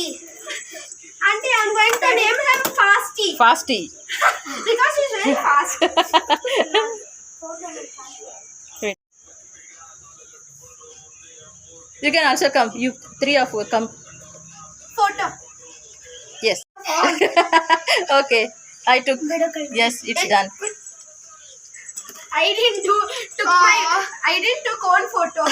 tea. Auntie, I'm going to name him Fasty. Fasty. because he's very fast. you can also come. You three or four come. Photo. Yes. okay. I took. Yes, it's done. I didn't do took oh. my uh. I didn't took own photo.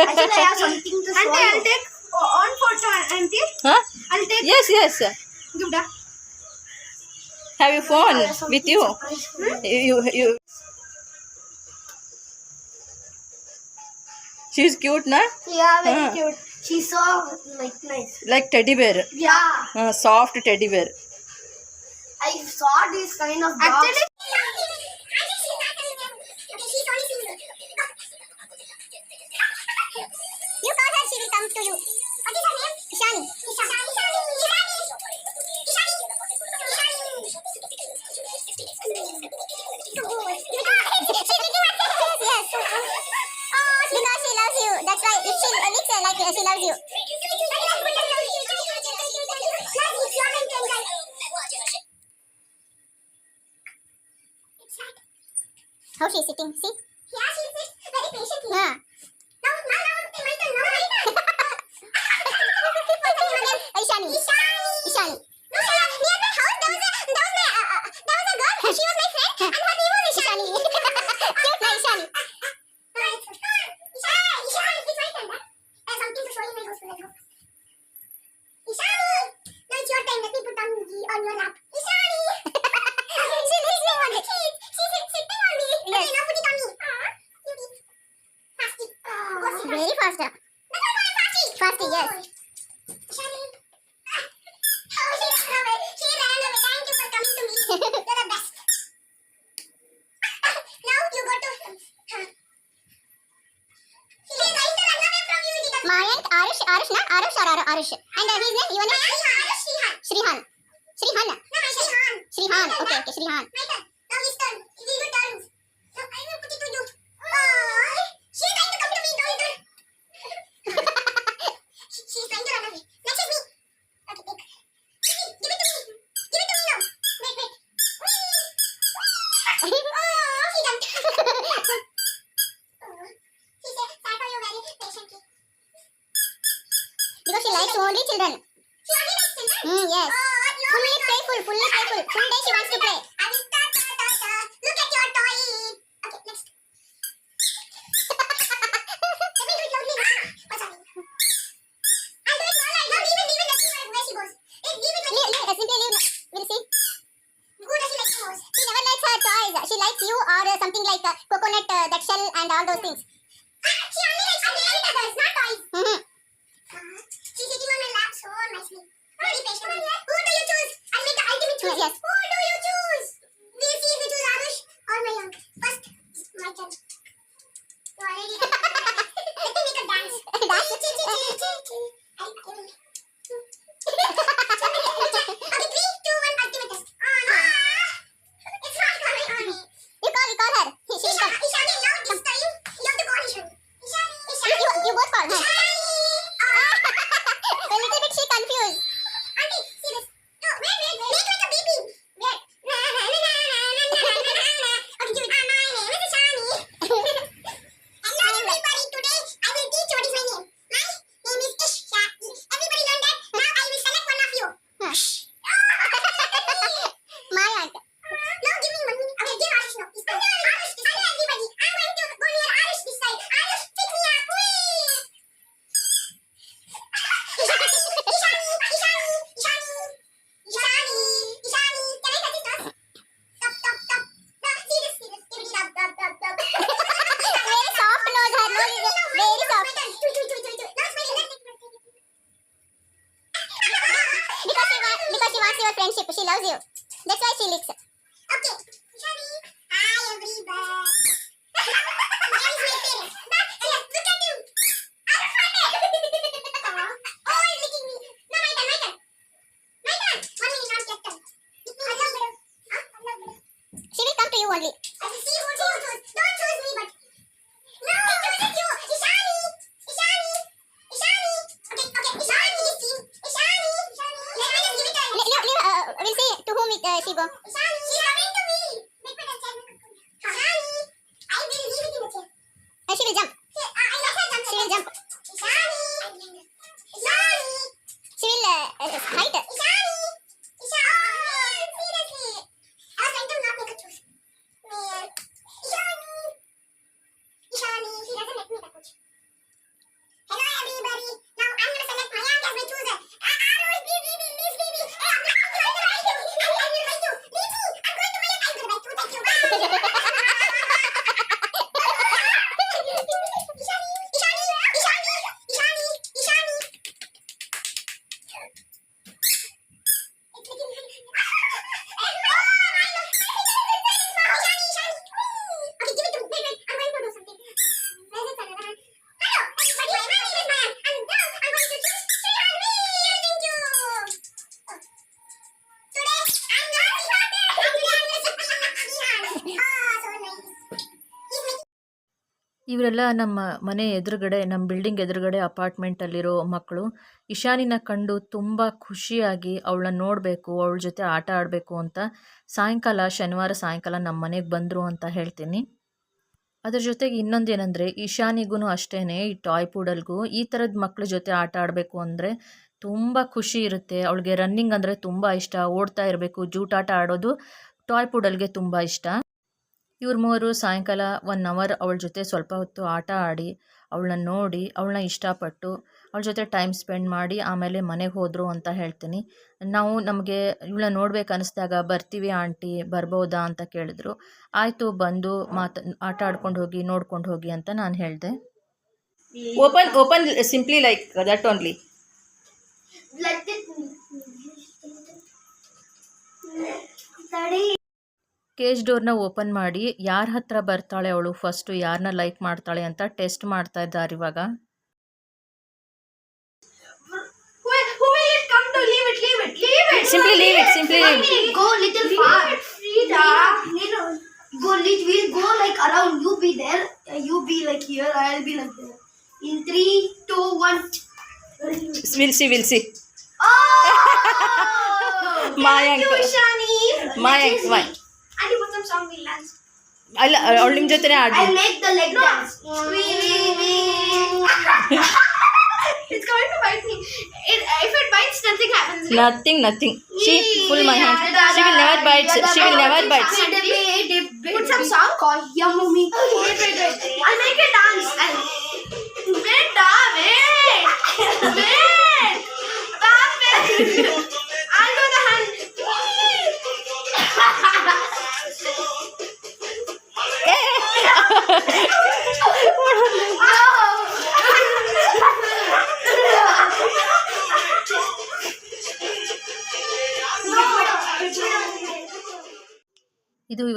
I I have something to show. Auntie, I'll take on photo, auntie. Huh? Yes, yes. Give that. Have you phone with you. Hmm? You you. She's cute, na? Yeah, very huh. cute. She's so like nice. Like teddy bear. Yeah. Uh, soft teddy bear. I saw this kind of. Actually. How she is sitting, see? Yeah, she is very patient. Yeah. are Arush. And uh, his name, your name? Shrihan. Shrihan. Shrihan. Shrihan. Okay, okay, Shrihan. My turn. Now his turn. only children. She only hmm, likes children? Mm, yes. Oh, fully playful, fully playful. Full day she wants to play. Look at your. Okay, next. She likes you or something like coconut, uh, that shell and all those things. 你给我躺下。she. Okay. Sorry. Hi, everybody. Where is my parents? Look at licking me. No, my turn, my turn. My turn. One minute, come to only. I see who. Don't choose me, but... No! You. Ishani. Ishani. Ishani. Okay, okay. Ishani is team. Ishani. Ishani. Let me. We'll see. と褒めたしご。ಇವರೆಲ್ಲ ನಮ್ಮ ಮನೆ ಎದುರುಗಡೆ, ನಮ್ಮ building ಎದುರುಗಡೆ ಅಪಾರ್ಟ್ಮೆಂಟಲ್ಲಿರೋ ಮಕ್ಕಳು ಇಶಾನಿನ ಕಂಡು ತುಂಬ ಖುಷಿಯಾಗಿ ಅವಳನ್ನ ನೋಡಬೇಕು, ಅವಳ ಜೊತೆ ಆಟ ಆಡಬೇಕು ಅಂತ ಸಾಯಂಕಾಲ, ಶನಿವಾರ ಸಾಯಂಕಾಲ ನಮ್ಮ ಮನೆಗೆ ಬಂದರು ಅಂತ ಹೇಳ್ತೀನಿ. ಅದ್ರ ಜೊತೆಗೆ ಇನ್ನೊಂದು ಏನಂದರೆ ಇಶಾನಿಗೂ ಅಷ್ಟೇ ಈ ಟಾಯ್ ಪೂಡಲ್ಗೂ ಈ ಥರದ ಮಕ್ಕಳ ಜೊತೆ ಆಟ ಆಡಬೇಕು ಅಂದರೆ ತುಂಬ ಖುಷಿ ಇರುತ್ತೆ. ಅವಳಿಗೆ ರನ್ನಿಂಗ್ ಅಂದರೆ ತುಂಬ ಇಷ್ಟ, ಓಡ್ತಾ ಇರಬೇಕು, ಜೂಟಾಟ ಆಡೋದು ಟಾಯ್ ಪೂಡಲ್ಗೆ ತುಂಬ ಇಷ್ಟ. ಇವ್ರ ಮೂವರು ಸಾಯಂಕಾಲ ಒನ್ ಅವರ್ ಅವಳ ಜೊತೆ ಸ್ವಲ್ಪ ಹೊತ್ತು ಆಟ ಆಡಿ ಅವಳನ್ನ ನೋಡಿ ಅವಳನ್ನ ಇಷ್ಟಪಟ್ಟು ಅವಳ ಜೊತೆ ಟೈಮ್ ಸ್ಪೆಂಡ್ ಮಾಡಿ ಆಮೇಲೆ ಮನೆಗೆ ಹೋದರು ಅಂತ ಹೇಳ್ತೀನಿ. ನಾವು ನಮಗೆ ಇವಳನ್ನ ನೋಡ್ಬೇಕು ಅನಿಸ್ದಾಗ ಬರ್ತೀವಿ ಆಂಟಿ ಬರ್ಬೋದಾ? ಅಂತ ಕೇಳಿದ್ರು. ಆಯಿತು ಬಂದು ಮಾತ ಆಟ ಆಡ್ಕೊಂಡು ಹೋಗಿ ನೋಡ್ಕೊಂಡು ಹೋಗಿ ಅಂತ ನಾನು ಹೇಳಿದೆ. Open open simply like that only. Cage ಡೋರ್ನ open ಮಾಡಿ ಯಾರ್ ಹತ್ರ ಬರ್ತಾಳೆ ಅವಳು ಫಸ್ಟು ಯಾರ್ನ ಲೈಕ್ ಮಾಡ್ತಾಳೆ ಅಂತ ಟೆಸ್ಟ್ ಮಾಡ್ತಾ ಇದ್ದಾರೆ ಇವಾಗ. Who will come song we'll dance. I'll, I'll, I'll, I'll make the leg dance. We, we, we. it's going to bite me. It, if it bites, nothing happens. Right? Nothing, nothing. She pull my hand. She will never bite. She will never bite. Put some song. Koya mummy. Wait, wait, wait. I'll make a dance. I'll... Wait, wait, wait. Wait. Stop it.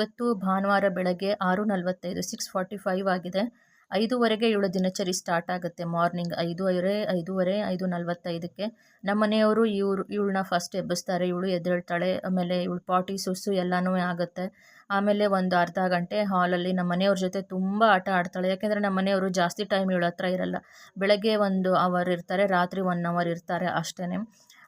ಇವತ್ತು ಭಾನುವಾರ ಬೆಳಗ್ಗೆ ಆರು ನಲವತ್ತೈದು six forty five ಆಗಿದೆ. ಐದುವರೆಗೆ ಇವಳ ದಿನಚರಿ start ಆಗುತ್ತೆ. Morning ಐದೂವರೆ ಐದೂವರೆ, ಐದು ನಲವತ್ತೈದಕ್ಕೆ. ನಮ್ಮ ಮನೆಯವರು ಇವ್ರು, ಇವಳನ್ನ ಫಸ್ಟ್ ಎಬ್ಬಿಸ್ತಾರೆ. ಇವಳು ಎದ್ದೇಳ್ತಾಳೆ. ಆಮೇಲೆ ಇವಳು ಪಾಟಿ ಸುಸ್ಸು ಎಲ್ಲನೂ ಆಗುತ್ತೆ. ಆಮೇಲೆ ಒಂದು ಅರ್ಧ ಗಂಟೆ ಹಾಲಲ್ಲಿ ನಮ್ಮ ಮನೆಯವ್ರ ಜೊತೆ ತುಂಬ ಆಟ ಆಡ್ತಾಳೆ. ಯಾಕೆಂದರೆ ನಮ್ಮ ಮನೆಯವರು ಜಾಸ್ತಿ ಟೈಮ್ ಇವಳ ಹತ್ರ ಇರಲ್ಲ. ಬೆಳಗ್ಗೆ ಒಂದು ಅವರ್ ಇರ್ತಾರೆ. ರಾತ್ರಿ ಒನ್ ಅವರ್ ಇರ್ತಾರೆ ಅಷ್ಟೇ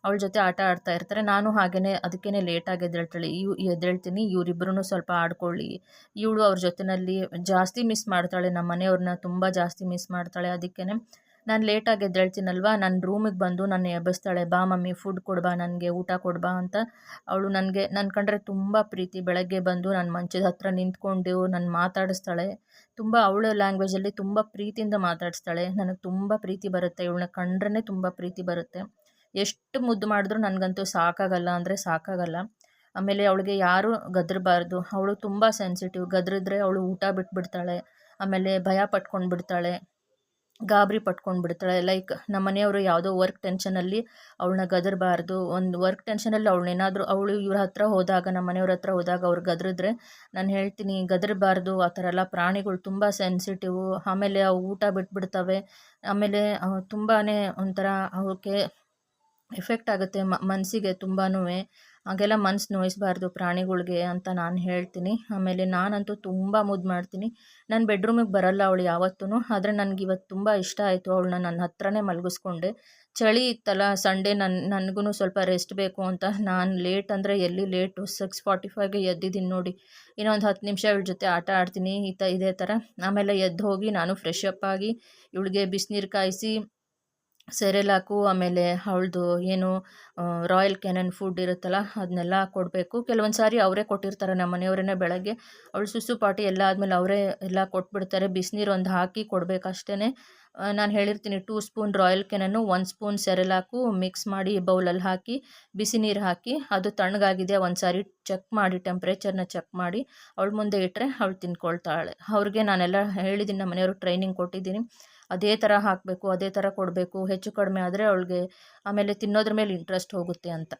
ಅವಳ ಜೊತೆ ಆಟ ಆಡ್ತಾ ಇರ್ತಾರೆ. ನಾನು ಹಾಗೆಯೇ ಅದಕ್ಕೇ ಲೇಟಾಗಿ ಎದ್ದೇಳ್ತಾಳೆ. ಇವು, ಎದ್ದೇಳ್ತೀನಿ ಇವರಿಬ್ಬರೂ ಸ್ವಲ್ಪ ಆಡ್ಕೊಳ್ಳಿ. ಇವಳು ಅವ್ರ ಜೊತೆಯಲ್ಲಿ ಜಾಸ್ತಿ ಮಿಸ್ ಮಾಡ್ತಾಳೆ. ನಮ್ಮ ಮನೆಯವ್ರನ್ನ ತುಂಬ ಜಾಸ್ತಿ ಮಿಸ್ ಮಾಡ್ತಾಳೆ. ಅದಕ್ಕೇ ನಾನು ಲೇಟಾಗಿ ಎದ್ದೇಳ್ತೀನಲ್ವ? ನನ್ನ ರೂಮಿಗೆ ಬಂದು ನನ್ನ ಎಬ್ಬಿಸ್ತಾಳೆ. ಬಾ ಮಮ್ಮಿ ಫುಡ್ ಕೊಡ್ಬಾ, ನನಗೆ ಊಟ ಕೊಡ್ಬಾ ಅಂತ. ಅವಳು ನನಗೆ ನನ್ನ ಕಂಡ್ರೆ ತುಂಬ ಪ್ರೀತಿ. ಬೆಳಗ್ಗೆ ಬಂದು ನನ್ನ ಮಂಚದ ಹತ್ರ ನಿಂತ್ಕೊಂಡು ನನ್ನ ಮಾತಾಡಿಸ್ತಾಳೆ. ತುಂಬ ಅವಳ ಲ್ಯಾಂಗ್ವೇಜಲ್ಲಿ ತುಂಬ ಪ್ರೀತಿಯಿಂದ ಮಾತಾಡಿಸ್ತಾಳೆ. ನನಗೆ ತುಂಬ ಪ್ರೀತಿ ಬರುತ್ತೆ. ಇವಳನ್ನ ಕಂಡ್ರೇ ತುಂಬ ಪ್ರೀತಿ ಬರುತ್ತೆ. ಎಷ್ಟು ಮುದ್ದು ಮಾಡಿದ್ರು ನನಗಂತೂ ಸಾಕಾಗಲ್ಲ ಅಂದರೆ ಸಾಕಾಗಲ್ಲ. ಆಮೇಲೆ ಅವಳಿಗೆ ಯಾರೂ ಗದ್ರಬಾರ್ದು. ಅವಳು ತುಂಬ ಸೆನ್ಸಿಟಿವ್ ಗದ್ರಿದ್ರೆ ಅವಳು ಊಟ ಬಿಟ್ಬಿಡ್ತಾಳೆ. ಆಮೇಲೆ ಭಯ ಪಟ್ಕೊಂಡು ಬಿಡ್ತಾಳೆ. ಗಾಬರಿ ಪಟ್ಕೊಂಡು ಬಿಡ್ತಾಳೆ. ಲೈಕ್ ನಮ್ಮ ಮನೆಯವರು ಯಾವುದೋ ವರ್ಕ್ ಟೆನ್ಷನಲ್ಲಿ ಅವಳನ್ನ ಗದರಬಾರ್ದು. ಒಂದು ವರ್ಕ್ ಟೆನ್ಷನಲ್ಲಿ ಅವಳನ್ನೇನಾದರೂ ಅವಳು ಇವ್ರ ಹತ್ರ ಹೋದಾಗ, ನಮ್ಮ ಮನೆಯವ್ರ ಹತ್ರ ಹೋದಾಗ ಅವ್ರು ಗದರಿದ್ರೆ ನಾನು ಹೇಳ್ತೀನಿ, ಗದರಬಾರ್ದು. ಆ ಥರ ಎಲ್ಲ ಪ್ರಾಣಿಗಳು ತುಂಬ ಸೆನ್ಸಿಟಿವು ಆಮೇಲೆ ಅವು ಊಟ ಬಿಟ್ಬಿಡ್ತವೆ. ಆಮೇಲೆ ತುಂಬಾ ಒಂಥರ ಅವಕ್ಕೆ ಎಫೆಕ್ಟ್ ಆಗುತ್ತೆ. ಮನಸ್ಸಿಗೆ ತುಂಬಾ ಹಾಗೆಲ್ಲ ಮನ್ಸು ನೋಯಿಸ್ಬಾರ್ದು ಪ್ರಾಣಿಗಳಿಗೆ ಅಂತ ನಾನು ಹೇಳ್ತೀನಿ. ಆಮೇಲೆ ನಾನಂತೂ ತುಂಬ ಮುದ್ದು ಮಾಡ್ತೀನಿ. ನನ್ನ ಬೆಡ್ರೂಮಿಗೆ ಬರಲ್ಲ ಅವಳು ಯಾವತ್ತೂ ಆದರೆ ನನಗೆ ಇವತ್ತು ತುಂಬ ಇಷ್ಟ ಆಯಿತು ಅವಳನ್ನ ನನ್ನ ಹತ್ರನೇ ಮಲಗಿಸ್ಕೊಂಡೆ. ಚಳಿ ಇತ್ತಲ್ಲ ಸಂಡೇ ನನ್ನ ನನಗೂ ಸ್ವಲ್ಪ ರೆಸ್ಟ್ ಬೇಕು ಅಂತ ನಾನು ಲೇಟ್ ಅಂದರೆ ಎಲ್ಲಿ ಲೇಟು ಸಿಕ್ಸ್ ಫಾರ್ಟಿ ಫೈವ್ಗೆ ಎದ್ದಿದ್ದೀನಿ ನೋಡಿ. ಇನ್ನೊಂದು ಹತ್ತು ನಿಮಿಷ ಇವಳ ಜೊತೆ ಆಟ ಆಡ್ತೀನಿ, ಈ ತ, ಇದೇ ಥರ ಆಮೇಲೆ ಎದ್ದು ಹೋಗಿ ನಾನು ಫ್ರೆಶ್ ಅಪ್ ಆಗಿ, ಇವಳಿಗೆ ಬಿಸಿನೀರು ಕಾಯಿಸಿ ಸೆರೆಲಾಕು ಆಮೇಲೆ ಅವಳದು ಏನು ರಾಯಲ್ ಕ್ಯಾನನ್ ಫುಡ್ ಇರುತ್ತಲ್ಲ ಅದನ್ನೆಲ್ಲ ಕೊಡಬೇಕು. ಕೆಲವೊಂದು ಸಾರಿ ಅವರೇ ಕೊಟ್ಟಿರ್ತಾರೆ ನಮ್ಮ ಮನೆಯವರೇ ಬೆಳಗ್ಗೆ. ಅವಳು ಸುಸು ಪಾಟಿ ಎಲ್ಲ ಆದಮೇಲೆ ಅವರೇ ಎಲ್ಲ ಕೊಟ್ಬಿಡ್ತಾರೆ. ಬಿಸಿನೀರು ಒಂದು ಹಾಕಿ ಕೊಡಬೇಕಷ್ಟೇ ನಾನು ಹೇಳಿರ್ತೀನಿ, ಟೂ ಸ್ಪೂನ್ ರಾಯಲ್ ಕೆನನ್ನು ಒಂದು ಸ್ಪೂನ್ ಸೆರೆಲಾಕು ಮಿಕ್ಸ್ ಮಾಡಿ ಬೌಲಲ್ಲಿ ಹಾಕಿ ಬಿಸಿ ನೀರು ಹಾಕಿ, ಅದು ತಣ್ಣಗಾಗಿದೆ, ಒಂದು ಸಾರಿ ಚೆಕ್ ಮಾಡಿ, ಟೆಂಪ್ರೇಚರ್ನ ಚೆಕ್ ಮಾಡಿ, ಅವಳ ಮುಂದೆ ಇಟ್ಟರೆ ಅವಳು ತಿನ್ಕೊಳ್ತಾಳೆ. ಅವ್ರಿಗೆ ನಾನೆಲ್ಲ ಹೇಳಿದ್ದೀನಿ ನಮ್ಮ ಮನೆಯವ್ರಿಗೆ ಟ್ರೈನಿಂಗ್ ಕೊಟ್ಟಿದ್ದೀನಿ. ಅದೇ ಥರ ಹಾಕಬೇಕು, ಅದೇ ಥರ ಕೊಡಬೇಕು, ಹೆಚ್ಚು ಕಡಿಮೆ ಆದರೆ ಅವಳಿಗೆ ಆಮೇಲೆ ತಿನ್ನೋದ್ರ ಮೇಲೆ ಇಂಟ್ರೆಸ್ಟ್ ಹೋಗುತ್ತೆ ಅಂತ.